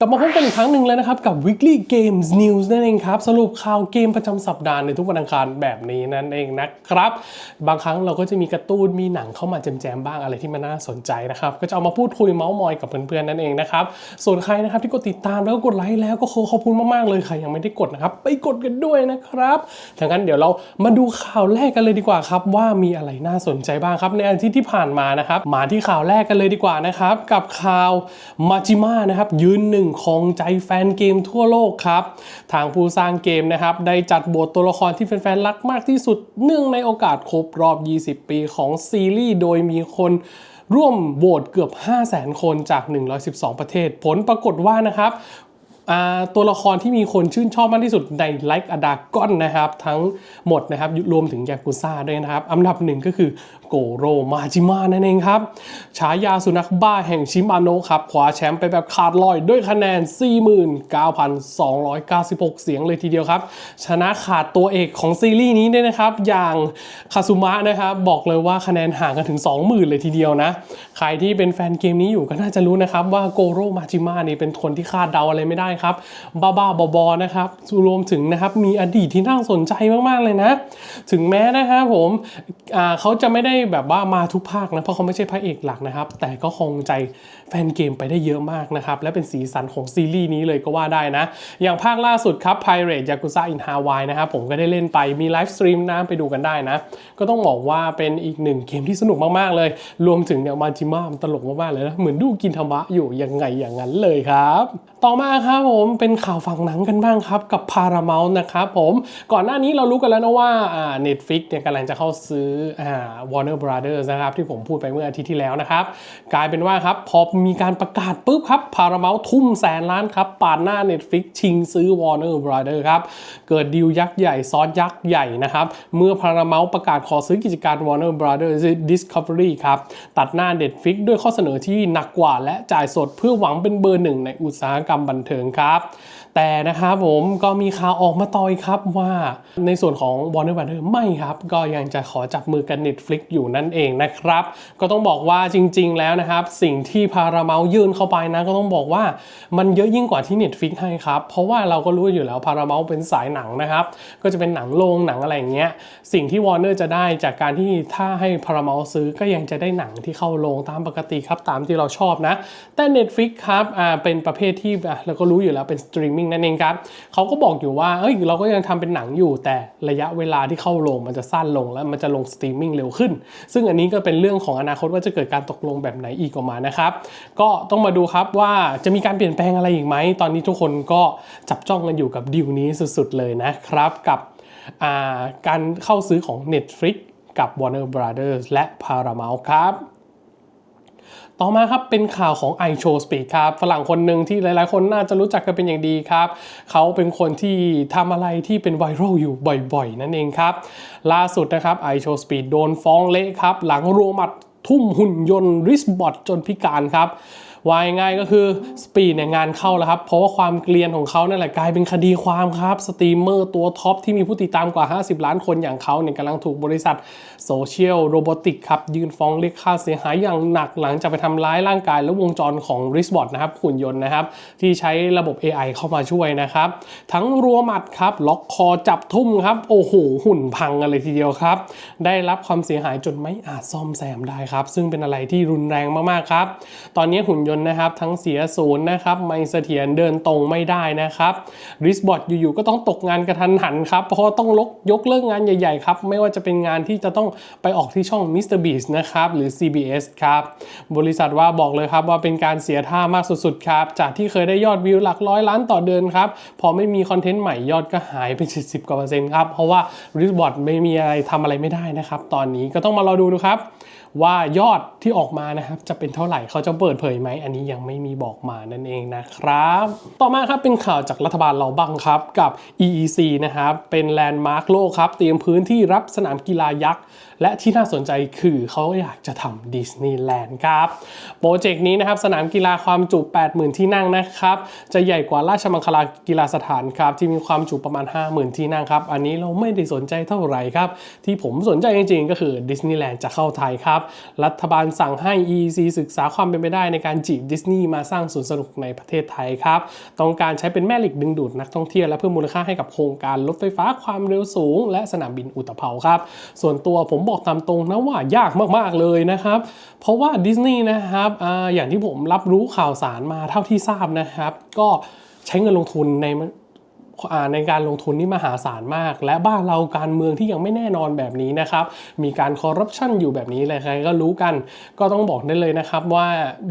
กลับมาพบกันอีกครั้งหนึ่งแล้วนะครับ กับ Weekly Games News นั่นเองครับ สรุปข่าวเกมประจำสัปดาห์ในทุกวันอังคารแบบนี้นั่นเองนะครับ บางครั้งเราก็จะมีการ์ตูนมีหนังเข้ามาแจมๆบ้างอะไรที่มันน่าสนใจนะครับ ก็จะเอามาพูดคุยเมาส์มอยกับเพื่อนๆนั่นเองนะครับ ส่วนใครนะครับที่กดติดตามแล้วก็กดไลค์แล้วก็ขอบคุณมากๆเลยใครยังไม่ได้กดนะครับ ไปกดกันด้วยนะครับถ้างั้นเดี๋ยวเรามาดูข่าวแรกกันเลยดีกว่าครับ ว่ามีอะไรน่าสนใจบ้างครับในอาทิตย์ที่ผ่านมานะครับมาที่ข่าวแรกกันเลยดีกว่านะครับกับข่าวมาจิมานะครับยืนหนึ่งของใจแฟนเกมทั่วโลกครับ ทางผู้สร้างเกมนะครับ ได้จัดบทตัวละครที่แฟนๆรักมากที่สุด เนื่องในโอกาสครบรอบ 20 ปีของซีรีส์โดยมีคนร่วมโหวตเกือบ 5 0 0 0 0 0 คนจาก 112 ประเทศ ผลปรากฏว่านะครับ ตัวละครที่มีคนชื่นชอบมากที่สุดใน Like a Dragon นะครับ ทั้งหมดนะครับรวมถึงยากุซ่าด้วยนะครับ อันดับหนึ่งก็คือโกโรมาจิมะนั่นเองครับ ฉายาสุนัขบ้าแห่งชิมาโนะครับ คว้าแชมป์ไปแบบขาดลอยด้วยคะแนน 49,296 เสียงเลยทีเดียวครับ ชนะขาดตัวเอกของซีรีส์นี้ด้วยนะครับ อย่างคาซุมะนะครับ บอกเลยว่าคะแนนห่างกันถึง 20,000 เลยทีเดียวนะ ใครที่เป็นแฟนเกมนี้อยู่ก็น่าจะรู้นะครับว่าโกโรมาจิมะนี่เป็นคนที่คาดเดาอะไรไม่ได้ครับบ้าๆบอๆนะครับรวมถึงนะครับมีอดีตที่น่าสนใจมากๆเลยนะ ถึงแม้นะครับผมเขาจะไม่ได้แบบว่ามาทุกภาคนะเพราะเขาไม่ใช่พระเอกหลักนะครับ แต่ก็คงใจแฟนเกมไปได้เยอะมากนะครับและเป็นสีสันของซีรีส์นี้เลยก็ว่าได้นะ อย่างภาคล่าสุดครับ Pirate Yakuza in Hawaii นะครับผมก็ได้เล่นไปมีไลฟ์สตรีมนะไปดูกันได้นะ ก็ต้องบอกว่าเป็นอีกหนึ่งเกมที่สนุกมากๆเลย รวมถึงเนี่ยมาจิมามันตลกมากๆเลยนะเหมือนดูกินธรรมะอยู่ยังไงอย่างนั้นเลยครับ ต่อมาครับผมเป็นข่าวฝั่งหนังกันบ้างครับ กับ Paramount นะครับผมก่อนหน้านี้เรารู้กันแล้วนะว่าอ่า Netflix เนี่ยกำลังจะเข้าซื้ออ่า Warner Brothers นะครับ ที่ผมพูดไปเมื่ออาทิตย์ที่แล้วนะครับ กลายเป็นว่าครับ พอมีการประกาศปุ๊บครับ Paramount ทุ่มแสนล้านครับปาดหน้า Netflix ชิงซื้อ Warner Brothers ครับ เกิดดีลยักษ์ใหญ่ซ้อนยักษ์ใหญ่นะครับ เมื่อ Paramount ประกาศขอซื้อกิจการ Warner Brothers Discovery ครับตัดหน้า Netflix ด้วยข้อเสนอที่หนักกว่าและจ่ายสดเพื่อหวังเป็นเบอร์หนึ่งในอุตสาหกรรมบันเทิงครับ แต่นะครับผมก็มีข่าวออกมาต่อยครับว่าในส่วนของ Warner Brothers ไม่ครับ ก็ยังจะขอจับมือกัน Netflix อยู่นั่นเองนะครับ ก็ต้องบอกว่าจริง ๆ แล้วนะครับ สิ่งที่ Paramount ยื่นเข้าไปนะ ก็ต้องบอกว่ามันเยอะยิ่งกว่าที่ Netflix ให้ครับ เพราะว่าเราก็รู้อยู่แล้ว Paramount เป็นสายหนังนะครับ ก็จะเป็นหนังโรงหนังอะไรอย่างเงี้ยสิ่งที่ Warner จะได้จากการที่ถ้าให้ Paramount ซื้อก็ยังจะได้หนังที่เข้าโรงตามปกติครับตามที่เราชอบนะแต่ Netflix ครับอ่าเป็นประเภทที่เราก็รู้อยู่แล้วเป็นสตรีมมิ่งนั่นเองครับเขาก็บอกอยู่ว่าเอ้ยเราก็ยังทำเป็นหนังอยู่ แต่ระยะเวลาที่เข้าโรงมันจะสั้นลงแล้วมันจะลงสตรีมมิ่งเร็วขึ้น ซึ่งอันนี้ก็เป็นเรื่องของอนาคตว่าจะเกิดการตกลงแบบไหนอีกออกมานะครับ ก็ต้องมาดูครับว่าจะมีการเปลี่ยนแปลงอะไรอีกไหม ตอนนี้ทุกคนก็จับจ้องกันอยู่กับดีลนี้สุดๆเลยนะครับ กับการเข้าซื้อของ Netflix กับ Warner Brothers และ Paramount ครับ ต่อมาครับเป็นข่าวของ i s h o w Speed ครับฝรั่งคนหนึ่งที่หลายๆ คนน่าจะรู้จักกันเป็นอย่างดีครับเขาเป็นคนที่ทำอะไรที่เป็นไวรัลอยู่บ่อยๆ นั่นเองครับ ล่าสุดนะครับ i s h o w Speed โดนฟ้องเละครับ หลังรัวหมัดทุ่มหุ่นยนต์ริสบอทจนพิการครับ วายง่ายก็คือสปีดเนี่ยงานเข้าแล้วครับ เพราะว่าความเกลียนของเขาเนั่นแหละกลายเป็นคดีความครับสตรีมเมอร์ตัวท็อปที่มีผู้ติดตามกว่า 50 ล้านคนอย่างเขาเนี่ยกำลังถูกบริษัทโซเชียลโรบอติกครับ ยื่นฟ้องเรียกค่าเสียหายอย่างหนักหลังจากไปทำร้ายร่างกายและวงจรของ r i s b o t นะครับหุ่นยนต์นะครับ ที่ใช้ระบบ AI เข้ามาช่วยนะครับ ทั้งรัวหมัดครับ ล็อกคอจับทุ่มครับ โอ้โห หุ่นพังกันเลยทีเดียวครับ ได้รับความเสียหายจนไม่อาจซ่อมแซมได้ครับ ซึ่งเป็นอะไรที่รุนแรงมากๆครับ ตอนนี้หุ่นยนต์นะครับ ทั้งเสียศูนย์นะครับไม่เสถียรเดินตรงไม่ได้นะครับริสบอทอยู่ๆก็ต้องตกงานกระทันหันครับ เพราะต้องลกยกเลิกงานใหญ่ๆครับ ไม่ว่าจะเป็นงานที่จะต้องไปออกที่ช่อง Mr. Beast นะครับหรือ CBS ครับ บริษัทว่าบอกเลยครับว่าเป็นการเสียท่ามากสุดๆครับ จากที่เคยได้ยอดวิวหลักร้อยล้านต่อเดือนครับ พอไม่มีคอนเทนต์ใหม่ยอดก็หายไป70กว่าเปอร์เซ็นต์ครับ เพราะว่าริสบอทไม่มีอะไรทำอะไรไม่ได้นะครับ ตอนนี้ก็ต้องมารอดูดูครับ ว่ายอดที่ออกมานะครับจะเป็นเท่าไหร่เขาจะเปิดเผยไหมอันนี้ยังไม่มีบอกมานั่นเองนะครับ ต่อมาครับเป็นข่าวจากรัฐบาลเราบ้างครับกับ EEC นะครับเป็นแลนด์มาร์คโลกครับเตรียมพื้นที่รับสนามกีฬายักษ์และที่น่าสนใจคือเขาอยากจะทำดิสนีย์แลนด์ครับ โปรเจกต์นี้นะครับสนามกีฬาความจุ 80,000 ที่นั่งนะครับ จะใหญ่กว่าราชมังคลากีฬาสถานครับ ที่มีความจุประมาณ 50,000 ที่นั่งครับ อันนี้เราไม่ได้สนใจเท่าไหร่ครับ ที่ผมสนใจจริงๆ ก็คือดิสนีย์แลนด์จะเข้าไทยครับ รัฐบาลสั่งให้ EC ศึกษาความเป็นไปได้ในการจีบดิสนีย์มาสร้างสวนสนุกในประเทศไทยครับต้องการใช้เป็นแม่เหล็กดึงดูดนักท่องเที่ยวและเพิ่มมูลค่าให้กับโครงการรถไฟฟ้าความเร็วสูง และสนามบินอุตภเปาครับ ส่วนตัวผมบอกตามตรงนะว่ายากมากๆเลยนะครับ เพราะว่าดิสนีย์นะครับออย่างที่ผมรับรู้ข่าวสารมาเท่าที่ทราบนะครับ ก็ใช้เงินลงทุนใน ในการลงทุนนี่มหาศาลมาก และบ้านเราการเมืองที่ยังไม่แน่นอนแบบนี้นะครับ มีการคอร์รัปชันอยู่แบบนี้เลยใครก็รู้กัน ก็ต้องบอกได้เลยนะครับว่า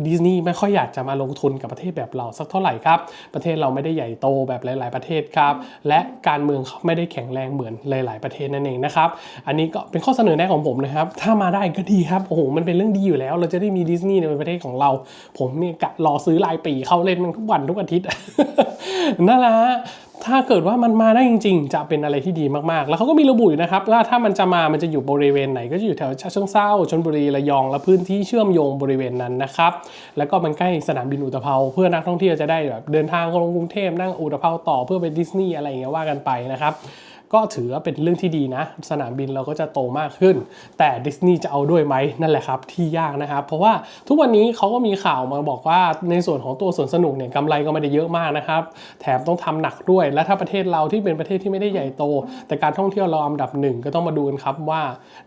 ดิสนีย์ไม่ค่อยอยากจะมาลงทุนกับประเทศแบบเราสักเท่าไหร่ครับ ประเทศเราไม่ได้ใหญ่โตแบบหลาย ๆ ประเทศครับ และการเมืองเขาไม่ได้แข็งแรงเหมือนหลาย ๆ ประเทศนั่นเองนะครับ อันนี้ก็เป็นข้อเสนอแนะของผมนะครับ ถ้ามาได้ก็ดีครับ โอ้โห มันเป็นเรื่องดีอยู่แล้ว เราจะได้มีดิสนีย์ในประเทศของเรา ผมเนี่ยกะรอซื้อรายปีเข้าเล่นมันทุกวันทุกอาทิตย์ นั่นแหละ ถ้าเกิดว่ามันมาได้จริง ๆ จะเป็นอะไรที่ดีมากๆ แล้วเขาก็มีระบุอยู่นะครับว่าถ้ามันจะมา มันจะอยู่บริเวณไหนก็จะอยู่แถวชาเชิงเซาชนบุรีระยอง และพื้นที่เชื่อมโยงบริเวณนั้นนะครับ แล้วก็มันใกล้สนามบินอุตภเปาเพื่อนักท่องเที่ยวจะได้แบบเดินทางลงกรุงเทพนั่งอุตภเปาต่อเพื่อไปดิสนีย์อะไรอย่างเงี้ยว่ากันไปนะครับ ก็ถือว่าเป็นเรื่องที่ดีนะ สนามบินเราก็จะโตมากขึ้น แต่ดิสนีย์จะเอาด้วยไหมนั่นแหละครับที่ยากนะครับ เพราะว่าทุกวันนี้เขาก็มีข่าวมาบอกว่าในส่วนของตัวสวนสนุกเนี่ยกำไรก็ไม่ได้เยอะมากนะครับ แถมต้องทำหนักด้วย และถ้าประเทศเราที่เป็นประเทศที่ไม่ได้ใหญ่โต แต่การท่องเที่ยวเราอันดับหนึ่งก็ต้องมาดูกันครับว่า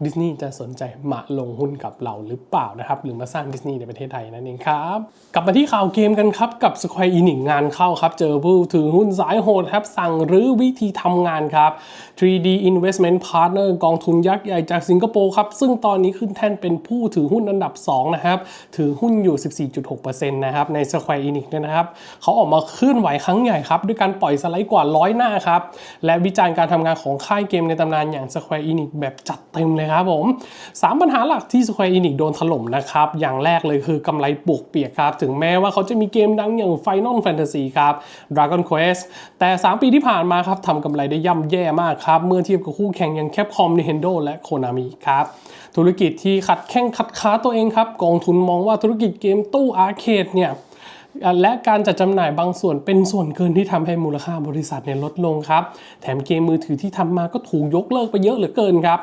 ดิสนีย์จะสนใจมาลงหุ้นกับเราหรือเปล่านะครับหรือมาสร้างดิสนีย์ในประเทศไทยนั่นเองครับกลับมาที่ข่าวเกมกันครับกับ Square Enix งานเข้าครับเจอผู้ถือหุ้นสายโหดครับสั่งรื้อวิธีทำงานครับ 3D Investment Partner กองทุนยักษ์ใหญ่จากสิงคโปร์ครับ ซึ่งตอนนี้ขึ้นแท่นเป็นผู้ถือหุ้นอันดับ 2 นะครับ ถือหุ้นอยู่ 14.6%นะครับ ใน Square Enix เนี่ยนะครับ เขาออกมาเคลื่อนไหวครั้งใหญ่ครับ ด้วยการปล่อยสไลด์กว่าร้อยหน้าครับ และวิจารณ์การทำงานของค่ายเกมในตำนานอย่าง Square Enix แบบจัดเต็มเลยครับผม 3 ปัญหาหลักที่ Square Enix โดนถล่มนะครับ อย่างแรกเลยคือกำไรปวกเปียกครับ ถึงแม้ว่าเขาจะมีเกมดังอย่าง Final Fantasy ครับ Dragon Quest แต่ 3 ปีที่ผ่านมาครับทำกำไรได้ย่ำแย่มากครับ เมื่อเทียบกับคู่แข่งอย่าง Capcom Nintendo และ Konami ครับ ธุรกิจที่ขัดแข้งขัดขาตัวเองครับ กองทุนมองว่าธุรกิจเกมตู้อาร์เคดเนี่ยและการจัดจำหน่ายบางส่วนเป็นส่วนเกินที่ทำให้มูลค่าบริษัทเนี่ยลดลงครับ แถมเกมมือถือที่ทำมาก็ถูกยกเลิกไปเยอะเหลือเกินครับ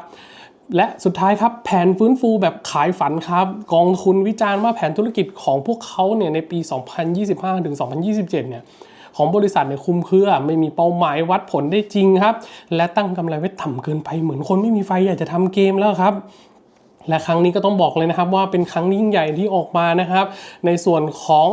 และสุดท้ายครับแผนฟื้นฟูแบบขายฝันครับ กองทุนวิจารณ์ว่าแผนธุรกิจของพวกเขาเนี่ยในปี 2025 ถึง 2027 เนี่ย ของบริษัทเนี่ยคุมเครือ ไม่มีเป้าหมายวัดผลได้จริงครับ และตั้งกำไรไว้ต่ำเกินไปเหมือนคนไม่มีไฟอยากจะทำเกมแล้วครับ และครั้งนี้ก็ต้องบอกเลยนะครับว่าเป็นครั้งยิ่งใหญ่ที่ออกมานะครับ ในส่วนของ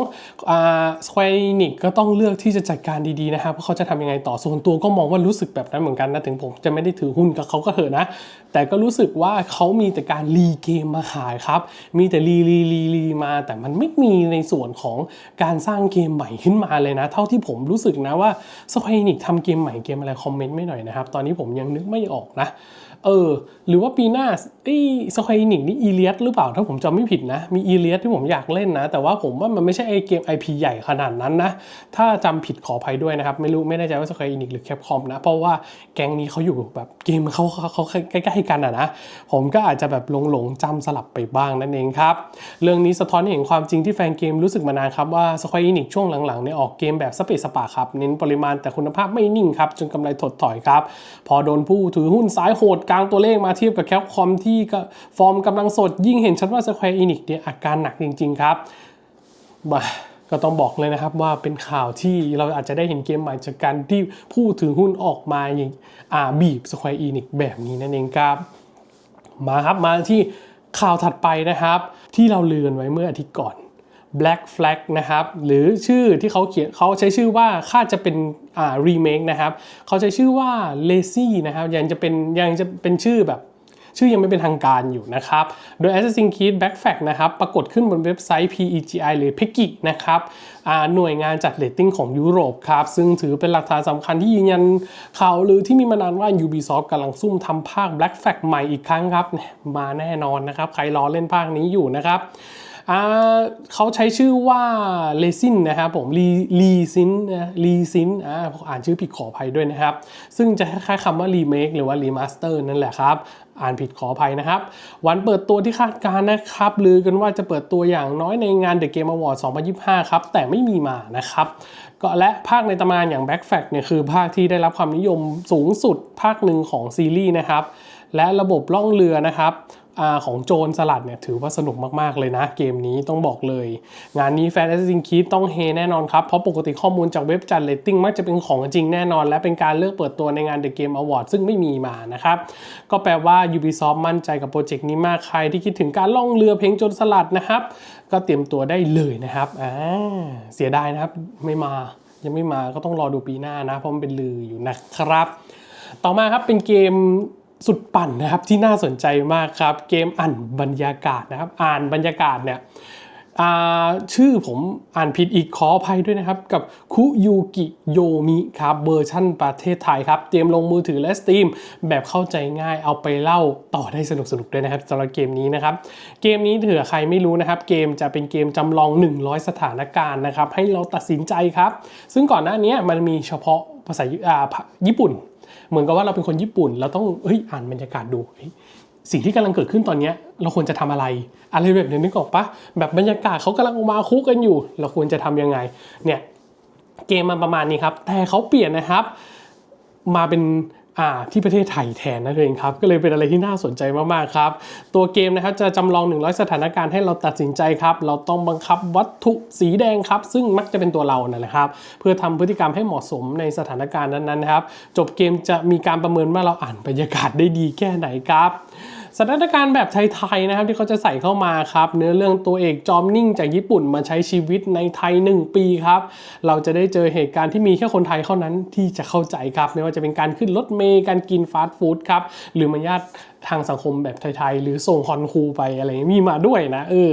อ่า Square Enix ก็ต้องเลือกที่จะจัดการดีๆนะครับว่าเขาจะทำยังไงต่อส่วนตัวก็มองว่ารู้สึกแบบนั้นเหมือนกันนะถึงผมจะไม่ได้ถือหุ้นกับเขาก็เถอะนะ แต่ก็รู้สึกว่าเขามีแต่การรีเกมมาขายครับ มีแต่รีรีรีรีมา แต่มันไม่มีในส่วนของการสร้างเกมใหม่ขึ้นมาเลยนะ เท่าที่ผมรู้สึกนะว่า Square Enix ทำเกมใหม่เกมอะไรคอมเมนต์ไม่หน่อยนะครับตอนนี้ผมยังนึกไม่ออกนะ เออ หรือว่าปีหน้าไอ้สควอนิกนี่อีเลียสหรือเปล่าถ้าผมจำไม่ผิดนะ มีอีเลียสที่ผมอยากเล่นนะ แต่ว่าผมว่ามันไม่ใช่ไอเกม IP ใหญ่ขนาดนั้นนะ ถ้าจำผิดขออภัยด้วยนะครับ ไม่รู้ไม่แน่ใจว่าสควอนิกหรือแคปคอมนะ เพราะว่าแก๊งนี้เขาอยู่แบบเกมเขาเขาเขาใกล้ๆกันอะนะ ผมก็อาจจะแบบหลงหลงๆจำสลับไปบ้างนั่นเองครับเรื่องนี้สะท้อนให้เห็นความจริงที่แฟนเกมรู้สึกมานานครับว่าสควอนิกช่วงหลังๆเนี่ยออกเกมแบบสเปซสปาครับเน้นปริมาณแต่คุณภาพไม่นิ่งครับจนกำไรถดถอยครับพอโดนผู้ถือหุ้นสายโหดกลางตัวเลขมาเทียบกับแคปคอมที่ก็ฟอร์มกำลังสดยิ่งเห็นชัดว่า Square Enix เนี่ยอาการหนักจริง ๆ ครับมาก็ต้องบอกเลยนะครับว่าเป็นข่าวที่เราอาจจะได้เห็นเกมใหม่จากการที่ผู้ถือหุ้นออกมาอย่างอ่าบีบ Square Enix แบบนี้นั่นเองครับ มาครับมาที่ข่าวถัดไปนะครับ ที่เราเลือนไว้เมื่ออาทิตย์ก่อน Black Flag นะครับหรือชื่อที่เขาเขียนเขาใช้ชื่อว่าค่าจะเป็นอ่ารีเมคนะครับเขาใช้ชื่อว่า Lazy นะครับยังจะเป็นยังจะเป็นชื่อแบบชื่อยังไม่เป็นทางการอยู่นะครับ โดย Assassin's Creed Black Flag นะครับ ปรากฏขึ้นบนเว็บไซต์ PEGI หรือ PEGI นะครับหน่วยงานจัดเรตติ้งของยุโรปครับ ซึ่งถือเป็นหลักฐานสำคัญที่ยืนยันข่าวหรือที่มีมานานว่า Ubisoft กำลังซุ่มทำภาค Black Flag ใหม่อีกครั้งครับ มาแน่นอนนะครับ ใครรอเล่นภาคนี้อยู่นะครับ เขาใช้ชื่อว่าเลซินนะครับผมลีลีซินนะลีซินอ่าอ่านชื่อผิดขออภัยด้วยนะครับ ซึ่งจะคล้ายๆคำว่ารีเมคหรือว่ารีมาสเตอร์นั่นแหละครับ อ่านผิดขออภัยนะครับ วันเปิดตัวที่คาดการณ์นะครับลือกันว่าจะเปิดตัวอย่างน้อยในงาน The Game Award 2025 ครับ แต่ไม่มีมานะครับก็และภาคในตำนานอย่าง Back Fact เนี่ยคือภาคที่ได้รับความนิยมสูงสุดภาคหนึ่งของซีรีส์นะครับและระบบล่องเรือนะครับ ของโจรสลัดเนี่ยถือว่าสนุกมากๆเลยนะ เกมนี้ต้องบอกเลย งานนี้แฟน Assassin's Creed ต้องเฮแน่นอนครับ เพราะปกติข้อมูลจากเว็บจัดเรตติ้งมักจะเป็นของจริงแน่นอน และเป็นการเลือกเปิดตัวในงาน The Game Award ซึ่งไม่มีมานะครับ ก็แปลว่า Ubisoft มั่นใจกับโปรเจกต์นี้มากใครที่คิดถึงการล่องเรือเพลงโจรสลัดนะครับ ก็เตรียมตัวได้เลยนะครับอ่าเสียดายนะครับไม่มายังไม่มาก็ต้องรอดูปีหน้านะเพราะมันเป็นลืออยู่นะครับ ต่อมาครับเป็นเกม สุดปั่นนะครับที่น่าสนใจมากครับ เกมอ่านบรรยากาศนะครับ อ่านบรรยากาศเนี่ยชื่อผมอ่านผิดอีกขออภัยด้วยนะครับ กับคุยูกิโยมิครับเวอร์ชั่นประเทศไทยครับ เตรียมลงมือถือและ Steam แบบเข้าใจง่ายเอาไปเล่าต่อได้สนุกสนุกด้วยนะครับสำหรับเกมนี้นะครับ เกมนี้เถื่อใครไม่รู้นะครับ เกมจะเป็นเกมจำลอง 100 สถานการณ์นะครับ ให้เราตัดสินใจครับ ซึ่งก่อนหน้านี้มันมีเฉพาะภาษาญี่ปุ่น เหมือนกับว่าเราเป็นคนญี่ปุ่น เราต้องเฮ้ยอ่านบรรยากาศดูสิ่งที่กำลังเกิดขึ้นตอนนี้เราควรจะทำอะไร อะไรแบบนี้นึกออกปะแบบบรรยากาศเขากำลังมาคุกกันอยู่ เราควรจะทำยังไงเนี่ยเกมมันประมาณนี้ครับ แต่เขาเปลี่ยนนะครับ มาเป็น ที่ประเทศไทยแทนนั่นเองครับก็เลยเป็นอะไรที่น่าสนใจมากๆครับ ตัวเกมนะครับจะจำลอง 100 สถานการณ์ให้เราตัดสินใจครับ เราต้องบังคับวัตถุสีแดงครับ ซึ่งมักจะเป็นตัวเรานั่นแหละครับ เพื่อทำพฤติกรรมให้เหมาะสมในสถานการณ์นั้นๆนะครับ จบเกมจะมีการประเมินว่าเราอ่านบรรยากาศได้ดีแค่ไหนครับ สถานการณ์แบบไทยๆนะครับที่เขาจะใส่เข้ามาครับ เนื้อเรื่องตัวเอกจอมนิ่งจากญี่ปุ่นมาใช้ชีวิตในไทย 1 ปีครับ เราจะได้เจอเหตุการณ์ที่มีแค่คนไทยเท่านั้นที่จะเข้าใจครับ ไม่ว่าจะเป็นการขึ้นรถเมล์การกินฟาสต์ฟู้ดครับหรือมารยาท ทางสังคมแบบไทยๆ หรือส่งคอนคูไปอะไรนี้มีมาด้วยนะเออ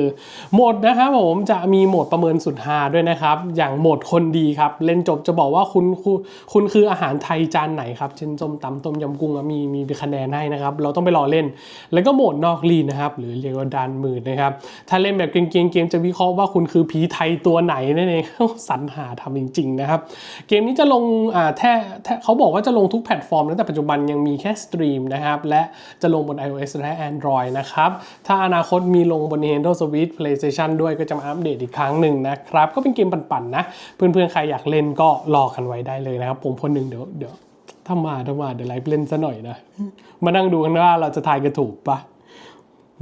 โหมดนะครับผมจะมีโหมดประเมินสุดฮาด้วยนะครับ อย่างโหมดคนดีครับ เล่นจบจะบอกว่าคุณคุณคุณคืออาหารไทยจานไหนครับเช่นส้มตำต้มยำกุ้งมีมีคะแนนให้นะครับ เราต้องไปรอเล่น แล้วก็โหมดนอกลีนะครับ หรือเรียกว่าดานมืดนะครับ ถ้าเล่นแบบเกมๆเกมจะวิเคราะห์ว่าคุณคือผีไทยตัวไหนนั่นเองสรรหาทำจริง ๆ นะครับ เกมนี้จะลงอ่าแท้แท้เขาบอกว่าจะลงทุกแพลตฟอร์มนะแต่ปัจจุบันยังมีแค่สตรีมนะครับและจะลงงบน iOS และ Android นะครับ ถ้าอนาคตมีลงบน Nintendo Switch PlayStation ด้วยก็จะมาอัปเดตอีกครั้งหนึ่งนะครับ ก็เป็นเกมปั่นๆนะ เพื่อนๆ ใครอยากเล่นก็รอกันไว้ได้เลยนะครับ ผมคนหนึ่งเดี๋ยวเดี๋ยวถ้ามาถ้ามาเดี๋ยวไลฟ์เล่นซะหน่อยนะ มานั่งดูกันว่าเราจะทายกันถูกปะ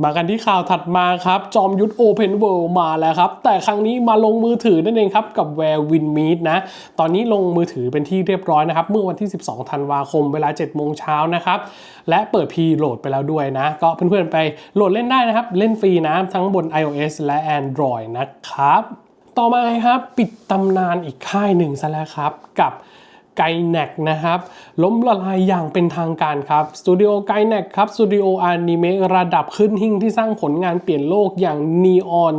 มากันที่ข่าวถัดมาครับ จอมยุทธ Open World มาแล้วครับ แต่ครั้งนี้มาลงมือถือนั่นเองครับ กับ Where Win Meet นะ ตอนนี้ลงมือถือเป็นที่เรียบร้อยนะครับ เมื่อวันที่ 12 ธันวาคมเวลา 7 โมงเช้านะครับ และเปิดพีโหลดไปแล้วด้วยนะ ก็เพื่อนๆไปโหลดเล่นได้นะครับ เล่นฟรีนะ ทั้งบน iOS และ Android นะครับ ต่อมาครับ ปิดตำนานอีกค่ายหนึ่งซะแล้วครับกับ ไกแนกนะครับล้มละลายอย่างเป็นทางการครับสตูดิโอไกแนกครับสตูดิโออนิเมะระดับขึ้นหิ่งที่สร้างผลงานเปลี่ยนโลกอย่างนีออน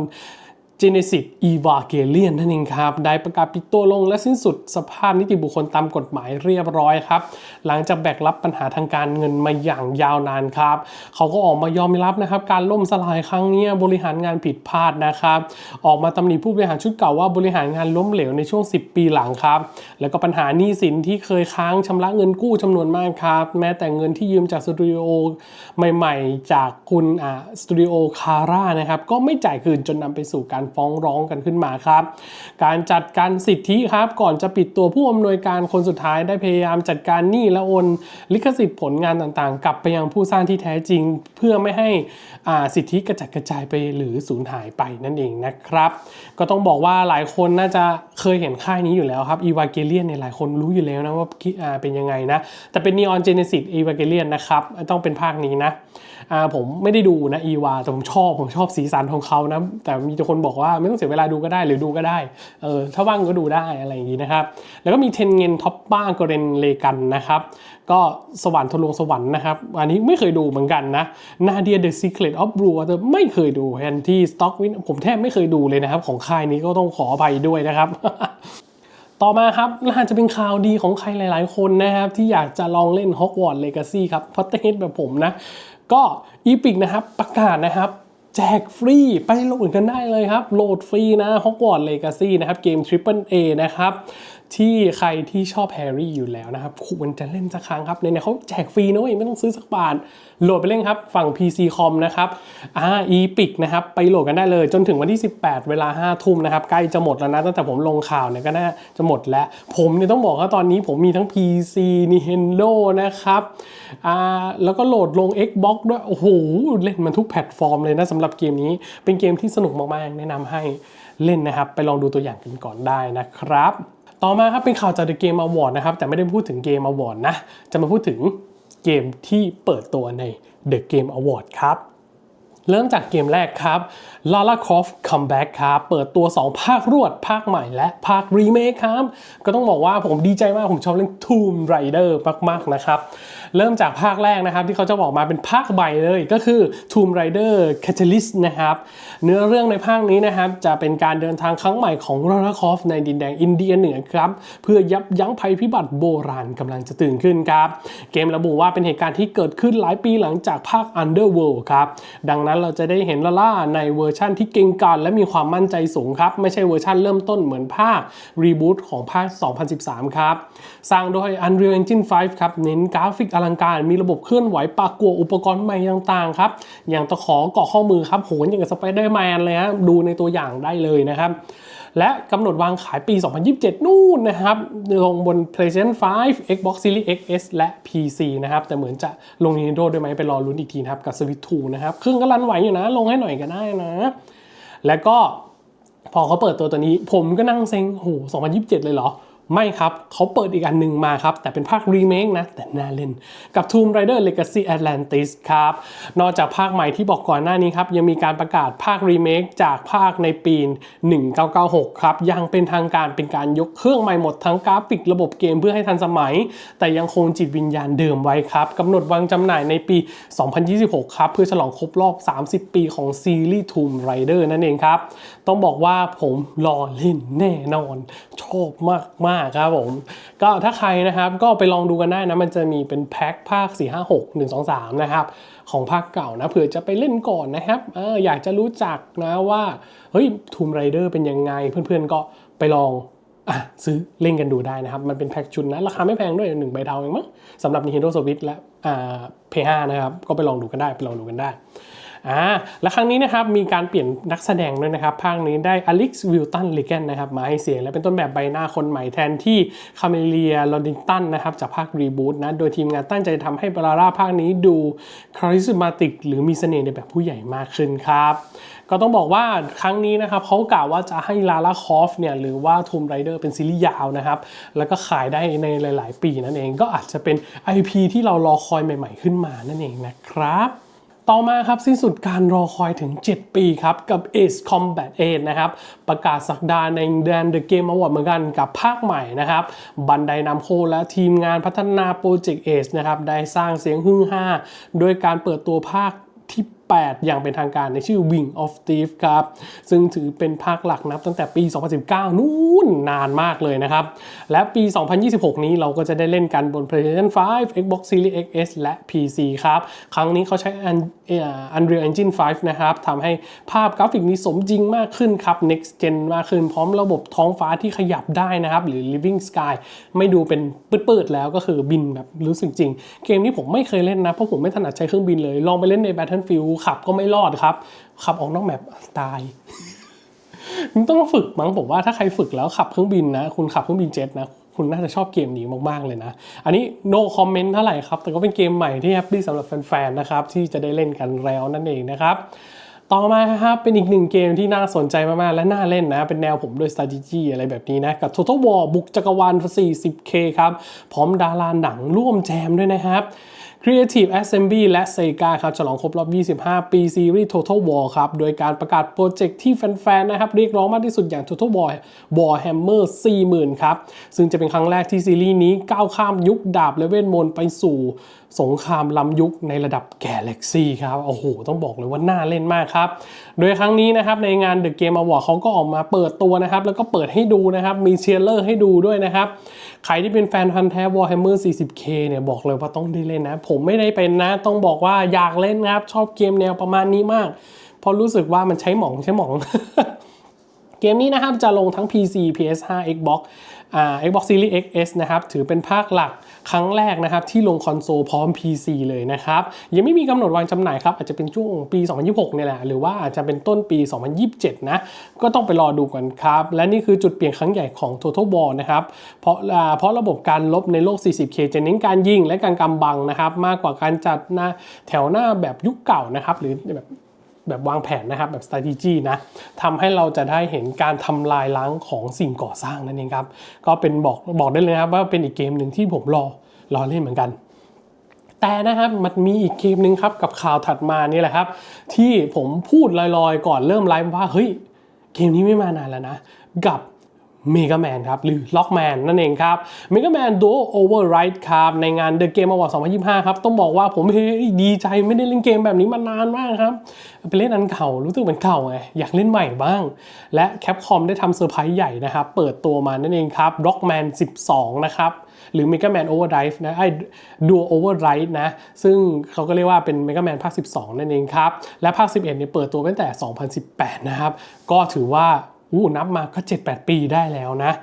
Genesis Evangelion นั่นเองครับ ได้ประกาศปิดตัวลงและสิ้นสุดสภาพนิติบุคคลตามกฎหมายเรียบร้อยครับ หลังจากแบกรับปัญหาทางการเงินมาอย่างยาวนานครับ เขาก็ออกมายอมรับนะครับ การล่มสลายครั้งนี้บริหารงานผิดพลาดนะครับ ออกมาตำหนิผู้บริหารชุดเก่าว่าบริหารงานล้มเหลวในช่วง 10 ปีหลังครับ แล้วก็ปัญหาหนี้สินที่เคยค้างชำระเงินกู้จำนวนมากครับ แม้แต่เงินที่ยืมจากสตูดิโอใหม่ ๆ จากคุณอ่าสตูดิโอคาร่านะครับก็ไม่จ่ายคืนจนนำไปสู่การฟ้องร้องกันขึ้นมาครับ การจัดการสิทธิครับ ก่อนจะปิดตัวผู้อำนวยการคนสุดท้ายได้พยายามจัดการหนี้และโอนลิขสิทธิ์ผลงานต่างๆ กลับไปยังผู้สร้างที่แท้จริง เพื่อไม่ให้อาสิทธิกระจัดกระจายไปหรือสูญหายไปนั่นเองนะครับ ก็ต้องบอกว่าหลายคนน่าจะเคยเห็นค่ายนี้อยู่แล้วครับ e v a n g e l i o n เนี่ยหลายคนรู้อยู่แล้วนะว่าเป็นยังไงนะแต่เป็น Neon Genesis Evangelion นนะครับต้องเป็นภาคนี้นะ ผมไม่ได้ดูนะอีวาแต่ผมชอบผมชอบสีสันของเขานะแต่มีแต่คนบอกว่าไม่ต้องเสียเวลาดูก็ได้หรือดูก็ได้เออถ้าว่างก็ดูได้อะไรอย่างนี้นะครับ แล้วก็มีเทนเงินท็อปป้ากเรนเลกันนะครับก็สวรรค์ทะลวงสวรรค์นะครับ อันนี้ไม่เคยดูเหมือนกันนะนาเดียเดอะซีเครตออฟบลูแต่ไม่เคยดูแอนที่สต็อกวินผมแทบไม่เคยดูเลยนะครับ ของค่ายนี้ก็ต้องขออภัยด้วยนะครับต่อมาครับน่าจะเป็นข่าวดีของใครหลาย ๆ คนนะครับ ที่อยากจะลองเล่น Hogwarts Legacy ครับเพราะเต้นแบบผมนะ ก็อีพิกนะครับประกาศนะครับแจกฟรี ไปโหลดกันได้เลยครับ โหลดฟรีนะ Hogwarts Legacy นะครับ เกม Triple A นะครับ ที่ใครที่ชอบแฮร์รี่อยู่แล้วนะครับควรจะเล่นสักครั้งครับในนี้เขาแจกฟรีนะเว้ยไม่ต้องซื้อสักบาทโหลดไปเล่นครับ ฝั่ง PC คอมนะครับอ่า Epic นะครับ ไปโหลดกันได้เลย จนถึงวันที่ 18 เวลา 5 ทุ่มนะครับ ใกล้จะหมดแล้วนะ ตั้งแต่ผมลงข่าวเนี่ยก็น่าจะหมดแล้ว ผมเนี่ยต้องบอกว่าตอนนี้ผมมีทั้ง PC Nintendo นะครับอ่าแล้วก็โหลดลง Xbox ด้วย โอ้โห เล่นมันทุกแพลตฟอร์มเลยนะสำหรับเกมนี้เป็นเกมที่สนุกมากๆ แนะนำให้เล่นนะครับ ไปลองดูตัวอย่างกันก่อนได้นะครับ ต่อมาครับเป็นข่าวจาก The Game Award นะครับแต่ไม่ได้พูดถึงเกม Award นะ จะมาพูดถึงเกมที่เปิดตัวใน The Game Award ครับ เริ่มจากเกมแรกครับ Lara Croft Comeback ครับเปิดตัว 2 ภาครวด ภาคใหม่และภาครีเมคครับ ก็ต้องบอกว่าผมดีใจมาก ผมชอบเล่น Tomb Raider มากๆนะครับ เริ่มจากภาคแรกนะครับ ที่เขาจะบอกมาเป็นภาคใหม่เลย ก็คือ Tomb Raider Catalyst นะครับ เนื้อเรื่องในภาคนี้นะครับ จะเป็นการเดินทางครั้งใหม่ของ Lara Croft ในดินแดนอินเดียเหนือครับ เพื่อยับยั้งภัยพิบัติโบราณกำลังจะตื่นขึ้นครับ เกมระบุว่าเป็นเหตุการณ์ที่เกิดขึ้นหลายปีหลังจากภาค Underworld ครับดังนั้นเราจะได้เห็นลาล่าในเวอร์ชั่นที่เก่งกาจและมีความมั่นใจสูงครับ ไม่ใช่เวอร์ชั่นเริ่มต้นเหมือนภาครีบูตของภาค 2013 ครับ สร้างโดย Unreal Engine 5 ครับ เน้นกราฟิกอลังการ มีระบบเคลื่อนไหวปากกัวอุปกรณ์ใหม่ต่างๆ ครับ อย่างตะขอเกาะข้อมือครับโหนอย่างกับสไปเดอร์แมนเลยฮะดูในตัวอย่างได้เลยนะครับ และกำหนดวางขายปี 2027 นู่นนะครับ ลงบน PlayStation 5 Xbox Series XS และ PC นะครับ แต่เหมือนจะลง Nintendo ด้วยไหมไปรอลุ้นอีกทีนะครับ กับ Switch 2 นะครับ เครื่องก็รันไหวอยู่นะ ลงให้หน่อยก็ได้นะ แล้วก็พอเขาเปิดตัวตัวนี้ ผมก็นั่งเซ็งโห2027 เลยเหรอ ไม่ครับ เขาเปิดอีกอันหนึ่งมาครับ แต่เป็นภาครีเมคนะ แต่น่าเล่น กับ Tomb Raider Legacy Atlantis ครับ นอกจากภาคใหม่ที่บอกก่อนหน้านี้ครับ ยังมีการประกาศภาครีเมคจากภาคในปี 1996 ครับ ยังเป็นทางการเป็นการยกเครื่องใหม่หมดทั้งกราฟิกระบบเกมเพื่อให้ทันสมัย แต่ยังคงจิตวิญญาณเดิมไว้ครับกำหนดวางจำหน่ายในปี 2026 ครับ เพื่อฉลองครบรอบ 30 ปีของซีรีส์ Tomb Raider นั่นเองครับ ต้องบอกว่าผมรอเล่นแน่นอน ชอบมากมากๆครับผม ก็ถ้าใครนะครับก็ไปลองดูกันได้นะ มันจะมีเป็นแพ็คภาค 4 5 6 1 2 3 นะครับ ของภาคเก่านะเผื่อจะไปเล่นก่อนนะครับอออยากจะรู้จักนะว่า เฮ้ย Tomb Raider เป็นยังไง เพื่อนๆก็ไปลองอะซื้อเล่นกันดูได้นะครับ มันเป็นแพ็กชุดนะ ราคาไม่แพงด้วยหนึ่งใบเทาเองมั้งสำหรับ Nintendo Switch และอ่า P5 นะครับ ก็ไปลองดูกันได้ไปลองดูกันได้ อ่าและครั้งนี้นะครับมีการเปลี่ยนนักแสดงด้วยนะครับ ภาคนี้ได้อลิกซ์วิลตันเลแกนนะครับมาให้เสียงและเป็นต้นแบบใบหน้าคนใหม่แทนที่คาเมเลียลอนดิงตันนะครับจากภาครีบูตนะโดยทีมงานตั้งใจทำให้บาร่าภาคนี้ดูคาริสมาติกหรือมีเสน่ห์ในแบบผู้ใหญ่มากขึ้นครับก็ต้องบอกว่าครั้งนี้นะครับเขากล่าวว่าจะให้ลาล่าคอฟเนี่ยหรือว่า Tomb Raider เป็นซีรีส์ยาวนะครับ แล้วก็ขายได้ในหลาย ๆ ปีนั่นเองก็อาจจะเป็น IP ที่เรารอคอยใหม่ ๆ ขึ้นมานั่นเองนะครับ ต่อมาครับสิ้นสุดการรอคอยถึง 7 ปีครับ กับ Ace Combat 8นะครับ ประกาศสักดาในแดน The Game Award เหมือนกันกับภาคใหม่นะครับ บันไดนำโคและทีมงานพัฒนาโปรเจกต์ Ace นะครับ ได้สร้างเสียงฮือฮาด้วยการเปิดตัวภาคที่ 8 อย่างเป็นทางการในชื่อ Wing of Thief ครับ ซึ่งถือเป็นภาคหลักนับตั้งแต่ปี 2019 นู่นนานมากเลยนะครับ และปี 2026 นี้เราก็จะได้เล่นกันบน PlayStation 5 Xbox Series XS และ PC ครับ ครั้งนี้เขาใช้ Unreal Engine 5 นะครับทำให้ภาพกราฟิกนี้สมจริงมากขึ้นครับ Next Gen มากขึ้นพร้อมระบบท้องฟ้าที่ขยับได้นะครับ หรือ Living Sky ไม่ดูเป็นปืดๆแล้วก็คือบินแบบรู้สึกจริง เกมนี้ผมไม่เคยเล่นนะ เพราะผมไม่ถนัดใช้เครื่องบินเลย ลองไปเล่นใน Battlefield ขับก็ไม่รอดครับ ขับออกนอกแมปตายมันต้องฝึกมั้งผมว่าถ้าใครฝึกแล้วขับเครื่องบินนะ คุณขับเครื่องบินเจ็ตนะ คุณน่าจะชอบเกมนี้มากๆเลยนะ อันนี้ no comment เท่าไหร่ครับ แต่ก็เป็นเกมใหม่ที่แฮปปี้สำหรับแฟนๆนะครับ ที่จะได้เล่นกันแล้วนั่นเองนะครับต่อมาครับเป็นอีกหนึ่งเกมที่น่าสนใจมาก ๆ และน่าเล่นนะ เป็นแนวผมด้วย strategy อะไรแบบนี้นะ กับ Total War บุกจักรวาล 40K ครับ พร้อมดาราหนังร่วมแจมด้วยนะครับ Creative Assembly และ Sega ครับฉลองครบรอบ 25 ปีซีรีส์ Total War ครับโดยการประกาศโปรเจกต์ที่แฟนๆนะครับเรียกร้องมากที่สุดอย่าง Total War Warhammer 40,000 ครับ ซึ่งจะเป็นครั้งแรกที่ซีรีส์นี้ก้าวข้ามยุคดาบเลเวนมนไปสู่ สงครามล้ำยุคในระดับแกลเล็กซี่ครับโอ้โห ต้องบอกเลยว่าน่าเล่นมากครับ โดยครั้งนี้นะครับในงาน The Game Award เขาก็ออกมาเปิดตัวนะครับ แล้วก็เปิดให้ดูนะครับ มีเชียร์เลอร์ให้ดูด้วยนะครับ ใครที่เป็นแฟนพันธ์แท้ Warhammer 40K เนี่ยบอกเลยว่าต้องได้เล่นนะ ผมไม่ได้เป็นนะ ต้องบอกว่าอยากเล่นนะครับ ชอบเกมแนวประมาณนี้มาก เพราะรู้สึกว่ามันใช้หมองใช้หมองเกมนี้นะครับจะลงทั้ง PC PS5 Xbox อ่า Xbox Series XS นะครับ ถือเป็นภาคหลัก ครั้งแรกนะครับที่ลงคอนโซลพร้อม PC เลยนะครับยังไม่มีกำหนดวางจำหน่ายครับอาจจะเป็นช่วงปี 2026เนี่ยแหละหรือว่าอาจจะเป็นต้นปี 2027 นะ ก็ต้องไปรอดูกันครับ และนี่คือจุดเปลี่ยนครั้งใหญ่ของ Total War นะครับเพราะเพราะระบบการลบในโลก 40K จะเน้นการยิงและการกำบังนะครับมากกว่าการจัดหน้าแถวหน้าแบบยุคเก่านะครับหรือแบบ แบบวางแผนนะครับแบบ strategy นะทำให้เราจะได้เห็นการทำลายล้างของสิ่งก่อสร้างนั่นเองครับ ก็เป็นบอกบอกได้เลยนะครับว่าเป็นอีกเกมหนึ่งที่ผมรอรอเล่นเหมือนกัน แต่นะครับมันมีอีกเกมหนึ่งครับกับข่าวถัดมานี่แหละครับ ที่ผมพูดลอยๆ ก่อนเริ่มไลฟ์ว่าเฮ้ยเกมนี้ไม่มานานแล้วนะ กับ เมก a แมนครับหรือล็อกแมนนั่นเองครับเมก a แมน Duo Override ครับในงาน The Game Award 2025 ครับ ต้องบอกว่าผมเฮ้ยดีใจไม่ได้เล่นเกมแบบนี้มานานมากครับ ไปเล่นอันเก่ารู้สึกเหมือนเก่าไงอยากเล่นใหม่บ้าง และ Capcom ได้ทำเซอร์ไพรส์ใหญ่นะครับ เปิดตัวมานั่นเองครับ Rockman 12 นะครับหรือ Mega Man Overdrive นะไอ้ Duo Overdrive นะ ซึ่งเขาก็เรียกว่าเป็น Mega Man ภาค 12 นั่นเองครับ และภาค 11เนี่ยเปิดตัวตั้งแต่ 2018 นะครับ ก็ถือว่า อู้นับมาก็ 7-8 ปีได้แล้วนะ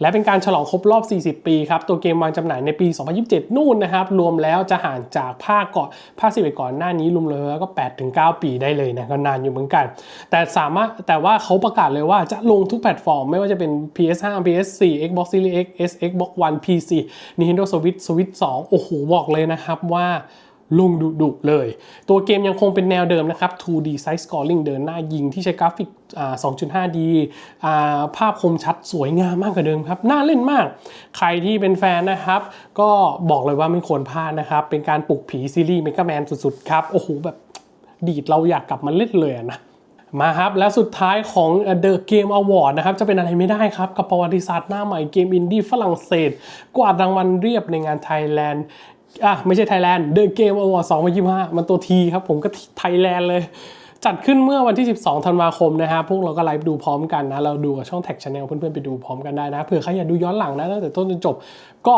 และเป็นการฉลองครบรอบ 40 ปีครับ ตัวเกมวางจำหน่ายในปี 2027 นู่นนะครับ รวมแล้วจะห่างจากภาคก่อนภาค11ก่อนหน้านี้รวมเลยแล้วก็ 8-9 ปีได้เลยนะก็นานอยู่เหมือนกัน แต่สามารถแต่ว่าเขาประกาศเลยว่าจะลงทุกแพลตฟอร์ม ไม่ว่าจะเป็น PS5 PS4 Xbox Series X S Xbox One PC Nintendo Switch Switch 2 โอ้โหบอกเลยนะครับว่า ลงดุดุเลย ตัวเกมยังคงเป็นแนวเดิมนะครับ 2D side scrolling เดินหน้ายิงที่ใช้กราฟิก 2.5D ภาพคมชัดสวยงามมากกว่าเดิมครับ น่าเล่นมาก ใครที่เป็นแฟนนะครับ ก็บอกเลยว่าไม่ควรพลาดนะครับ เป็นการปลุกผีซีรีส์ Mega Man สุดๆ ครับ โอ้โห แบบดีดเราอยากกลับมาเล่นเลยนะมาครับ แล้วสุดท้ายของ The Game Award นะครับ จะเป็นอะไรไม่ได้ครับ กับประวัติศาสตร์หน้าใหม่เกมอินดี้ฝรั่งเศส กวาดรางวัลเรียบในงาน Thailand อะไม่ใช่ Thailand The Game Award 2025 มันตัวทีครับ ผมก็ไทยแลนด์เลย จัดขึ้นเมื่อวันที่ 12 ธันวาคมนะฮะพวกเราก็ไลฟ์ดูพร้อมกันนะ เราดูกับช่องแท็กชาแนลเพื่อนๆ ไปดูพร้อมกันได้นะเผื่อใครอยากดูย้อนหลังนะตั้งแต่ต้นจนจบก็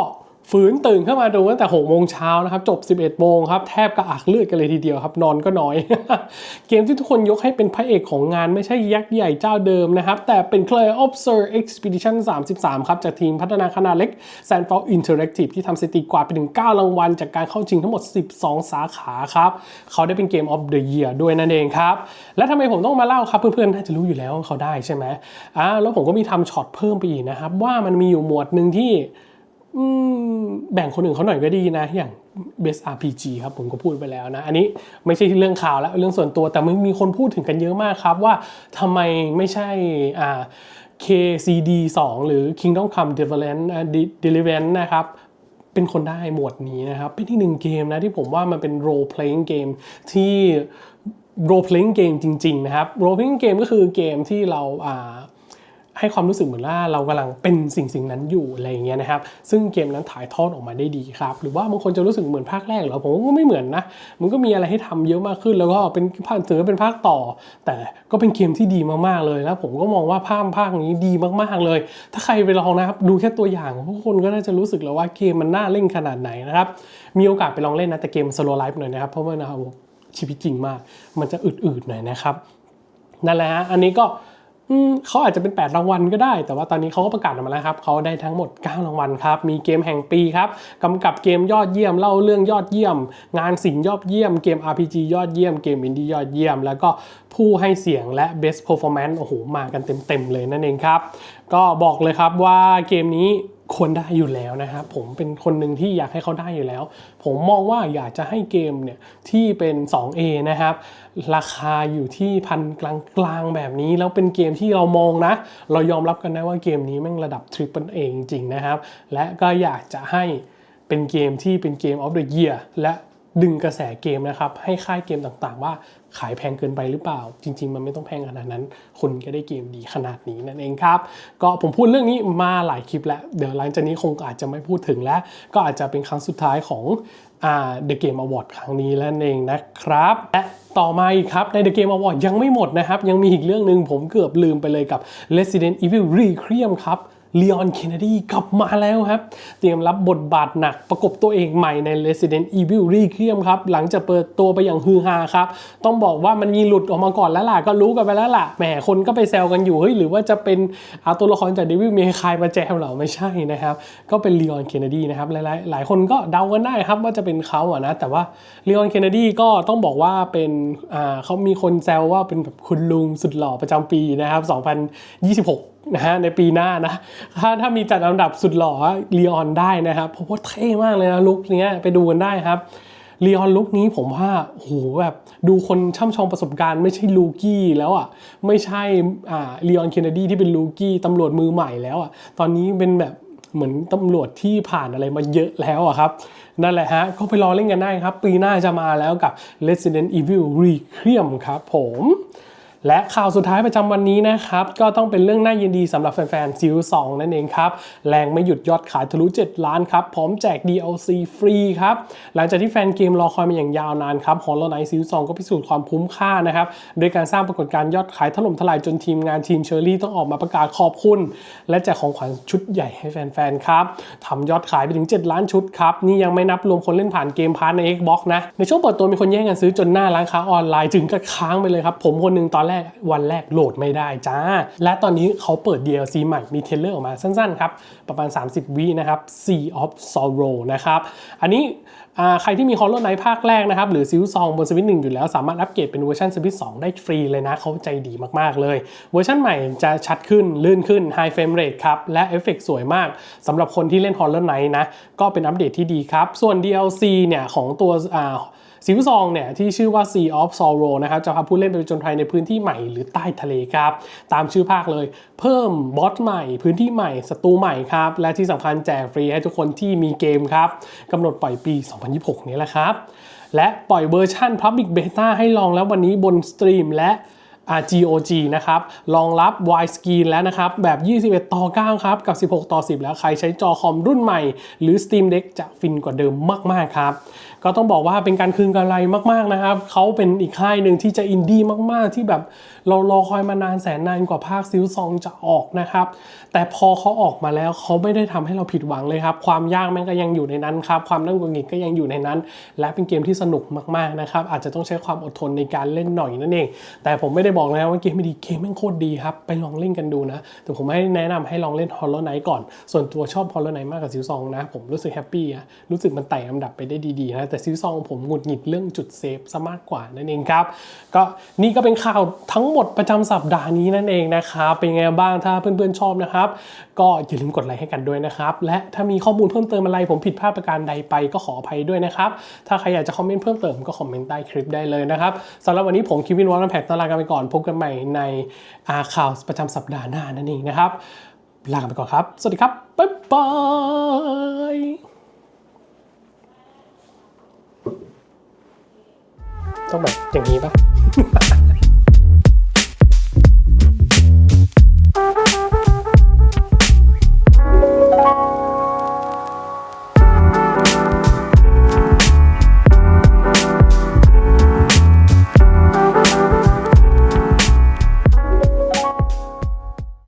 ฝืนตื่นเข้ามาดูตั้งแต่6โมงเช้านะครับ จบ 11โมงครับ แทบกระอักเลือดกันเลยทีเดียวครับ นอนก็น้อย เกมที่ทุกคนยกให้เป็นพระเอกของงานไม่ใช่ยักษ์ใหญ่เจ้าเดิมนะครับ แต่เป็น Clay Obser Expedition 33 ครับ จากทีมพัฒนาขนาดเล็ก Sandfall Interactive ที่ทำสถิติกว่าไปถึง 9 รางวัล จากการเข้าชิงทั้งหมด 12 สาขาครับ เขาได้เป็นเกม of the year ด้วยนั่นเองครับ และทำไมผมต้องมาเล่าครับ เพื่อนๆน่าจะรู้อยู่แล้วเขาได้ใช่ไหมอ่าแล้วผมก็มีทำช็อตเพิ่มไปอีกนะครับว่ามันมีอยู่หมวดหนึ่งที่ แบ่งคนอื่นเขาหน่อยก็ดีนะ อย่าง Best RPG ครับผมก็พูดไปแล้วนะ อันนี้ไม่ใช่เรื่องข่าวแล้วเรื่องส่วนตัวแต่มันมีคนพูดถึงกันเยอะมากครับว่าทำไมไม่ใช่อ่า KCD 2 หรือ Kingdom Come Deliverance Deliverance นะครับเป็นคนได้หมวดนี้นะครับ เป็นที่หนึ่งเกมนะที่ผมว่ามันเป็น role playing game ที่ role playing game จริง ๆ นะครับ role playing game ก็คือเกมที่เราอ่า ให้ความรู้สึกเหมือนว่าเรากำลังเป็นสิ่งสิ่งนั้นอยู่อะไรอย่างเงี้ยนะครับ ซึ่งเกมนั้นถ่ายทอดออกมาได้ดีครับ หรือว่าบางคนจะรู้สึกเหมือนภาคแรกหรอผมก็ไม่เหมือนนะ มันก็มีอะไรให้ทำเยอะมากขึ้น แล้วก็เป็นภาคถือเป็นภาคต่อ แต่ก็เป็นเกมที่ดีมากๆเลยแล้วผมก็มองว่าภาพภาคนี้ดีมากๆเลย ถ้าใครไปลองนะครับดูแค่ตัวอย่างพวกคนก็น่าจะรู้สึกแล้วว่าเกมมันน่าเล่นขนาดไหนนะครับมีโอกาสไปลองเล่นนะแต่เกม slow life หน่อยนะครับเพราะว่านะครับชีวิตจริงมาก มันจะอืดๆหน่อยนะครับนั่นแหละฮะอันนี้ก็ เขาอาจจะเป็น 8 รางวัลก็ได้ แต่ว่าตอนนี้เขาก็ประกาศออกมาแล้วครับเขาได้ทั้งหมด 9 รางวัลครับ มีเกมแห่งปีครับกำกับเกมยอดเยี่ยม เล่าเรื่องยอดเยี่ยม งานศิลป์ยอดเยี่ยม เกม RPG ยอดเยี่ยม เกมอินดี้ยอดเยี่ยม แล้วก็ผู้ให้เสียงและ Best Performance โอ้โห มากันเต็มๆเลยนั่นเองครับ ก็บอกเลยครับว่าเกมนี้ ควรได้อยู่แล้วนะครับผมเป็นคนหนึ่งที่อยากให้เขาได้อยู่แล้ว ผมมองว่าอยากจะให้เกมเนี่ยที่เป็น 2A นะครับ ราคาอยู่ที่พันกลางๆแบบนี้ แล้วเป็นเกมที่เรามองนะ เรายอมรับกันนะว่าเกมนี้แม่งระดับ Triple A จริงๆนะครับ และก็อยากจะให้เป็นเกมที่เป็นเกม of the year และ ดึงกระแสเกมนะครับ ให้ค่ายเกมต่างๆ ว่าขายแพงเกินไปหรือเปล่า จริง ๆ มันไม่ต้องแพงขนาดนั้นคนก็ได้เกมดีขนาดนี้นั่นเองครับ ก็ผมพูดเรื่องนี้มาหลายคลิปแล้ว เดี๋ยวหลังจากนี้คงอาจจะไม่พูดถึงแล้ว ก็อาจจะเป็นครั้งสุดท้ายของอ่า The Game Award ครั้งนี้แล้วนั่นเองนะครับและต่อมาอีกครับใน The Game Award ยังไม่หมดนะครับ ยังมีอีกเรื่องหนึ่งผมเกือบลืมไปเลยกับ Resident Evil Requiem ครับ ลีออนเคนเนดีกลับมาแล้วครับ เตรียมรับบทบาทหนักประกบตัวเองใหม่ใน Resident Evil Requiem ครับ หลังจากเปิดตัวไปอย่างฮือฮาครับ ต้องบอกว่ามันมีหลุดออกมาก่อนแล้วล่ะ ก็รู้กันไปแล้วล่ะแหมคนก็ไปแซวกันอยู่เฮ้ยหรือว่าจะเป็นเอาตัวละครจาก Devil May Cry มาแจมเหรอไม่ใช่นะครับ ก็เป็นลีออนเคนเนดีนะครับหลายๆหลายคนก็เดากันได้ครับว่าจะเป็นเขาอะนะแต่ว่าลีออนเคนเนดีก็ต้องบอกว่าเป็นอ่าเขามีคนแซวว่าเป็นแบบคุณลุงสุดหล่อประจำปีนะครับ2026 นะฮะในปีหน้านะ ถ้าถ้ามีจัดอันดับสุดหล่อลีออนได้นะครับผมว่าเท่มากเลยนะลุคเนี้ยไปดูกันได้ครับลีออนลุคนี้ผมว่าโอ้โหแบบดูคนช่ำชองประสบการณ์ไม่ใช่ลูกี้แล้วอะไม่ใช่อ่าลีออนเคนเนดีที่เป็นลูกี้ตำรวจมือใหม่แล้วอะตอนนี้เป็นแบบเหมือนตำรวจที่ผ่านอะไรมาเยอะแล้วอะครับ นั่นแหละฮะ ก็ไปรอเล่นกันได้ครับ ปีหน้าจะมาแล้วกับ Resident Evil Requiem ครับผม และข่าวสุดท้ายประจำวันนี้นะครับ ก็ต้องเป็นเรื่องน่ายินดีสำหรับแฟนๆซิล2นั่นเองครับ แรงไม่หยุดยอดขายทะลุ 7 ล้านครับ พร้อมแจก DLC ฟรีครับ หลังจากที่แฟนเกมรอคอยมาอย่างยาวนานครับ Hollow Knight ซิล2ก็พิสูจน์ความคุ้มค่านะครับโดยการสร้างปรากฏการณ์ยอดขายถล่มทลายจนทีมงานทีมเชอรี่ต้องออกมาประกาศขอบคุณ และแจกของขวัญชุดใหญ่ให้แฟนๆครับทำยอดขายไปถึง 7 ล้านชุดครับนี่ยังไม่นับรวมคนเล่นผ่านเกมพาร์ทใน Xbox นะในช่วงเปิดตัวมีคนแย่งกันซื้อจนหน้าร้านค้าออนไลน์ถึงกับค้างไปเลยครับผมคนหนึงตอนแรกวันแรกโหลดไม่ได้จ้า และตอนนี้เขาเปิด DLC ใหม่มีเทเลอร์ออกมาสั้นๆครับ ประมาณ 30 วินะครับ Sea of Sorrow นะครับ อันนี้ใครที่มี Hollow Knight ภาคแรกนะครับ หรือซิลซองบนสวิตหนึ่งอยู่แล้ว สามารถอัปเกรดเป็นเวอร์ชันสวิตสองได้ฟรีเลยนะเขาใจดีมากๆเลย เวอร์ชันใหม่จะชัดขึ้น ลื่นขึ้น High Frame Rate ครับ และเอฟเฟกต์สวยมากสำหรับคนที่เล่น Hollow Knight นะก็เป็นอัปเดตที่ดีครับส่วน DLC เนี่ยของตัวอ่า ซิวซองเนี่ยที่ชื่อว่า Sea of Sorrow นะครับจะพาผู้เล่นไปจนภัยในพื้นที่ใหม่หรือใต้ทะเลครับ ตามชื่อภาคเลย เพิ่มบอสใหม่ พื้นที่ใหม่ศัตรูใหม่ครับ และที่สำคัญแจกฟรีให้ทุกคนที่มีเกมครับกำหนดปล่อยปี 2026 นี้แหละครับ และปล่อยเวอร์ชัน Public Beta ให้ลองแล้ววันนี้บนสตรีมและ RGOG นะครับรองรับ widescreen แล้วนะครับ แบบ 21 ต่อ 9 ครับ กับ 16 ต่อ 10 แล้วใครใช้จอคอมรุ่นใหม่ หรือ Steam Deck จะฟินกว่าเดิมมาก ๆ ครับ ก็ต้องบอกว่าเป็นการคืนกำไรมาก ๆ นะครับเขาเป็นอีกค่ายหนึ่งที่จะอินดี้มาก ๆ ที่แบบ เรารอคอยมานานแสนนานกว่าภาคซิลซองจะออกนะครับ แต่พอเขาออกมาแล้วเขาไม่ได้ทำให้เราผิดหวังเลยครับ ความยากม่งก็ยังอยู่ในนั้นครับ ความน่าหงุดหงิดก็ยังอยู่ในนั้น และเป็นเกมที่สนุกมากๆนะครับ อาจจะต้องใช้ความอดทนในการเล่นหน่อยนั่นเอง แต่ผมไม่ได้บอกนะว่าเกมไม่ดี เกมแม่งโคตรดีครับ ไปลองเล่นกันดูนะ แต่ผมให้แนะนำให้ลองเล่น Hollow Knight ก่อน ส่วนตัวชอบ Hollow Knight มากกว่าซิลซองนะ ผมรู้สึกแฮปปี้อะรู้สึกมันไต่ลำดับไปได้ดีๆนะ แต่ซิลซองผมหงุดหงิดเรื่องจุดเซฟซะมากกว่านั่นเองครับ ก็นี่ก็เป็นข่าวทั้งหมดประจำสัปดาห์นี้นั่นเองนะครับ เป็นไงบ้างถ้าเพื่อนๆชอบนะครับ ก็อย่าลืมกดไลค์ให้กันด้วยนะครับ และถ้ามีข้อมูลเพิ่มเติมอะไรผมผิดพลาดประการใดไปก็ขออภัยด้วยนะครับ ถ้าใครอยากจะคอมเมนต์เพิ่มเติมก็คอมเมนต์ใต้คลิปได้เลยนะครับสำหรับวันนี้ผมคิวินวอลแพกต้องลากันไปก่อนพบกันใหม่ในอาข่าวประจำสัปดาห์หน้านั่นเองนะครับลากันไปก่อนครับ สวัสดีครับ บ๊ายบายต้องแบบอย่างนี้ปะ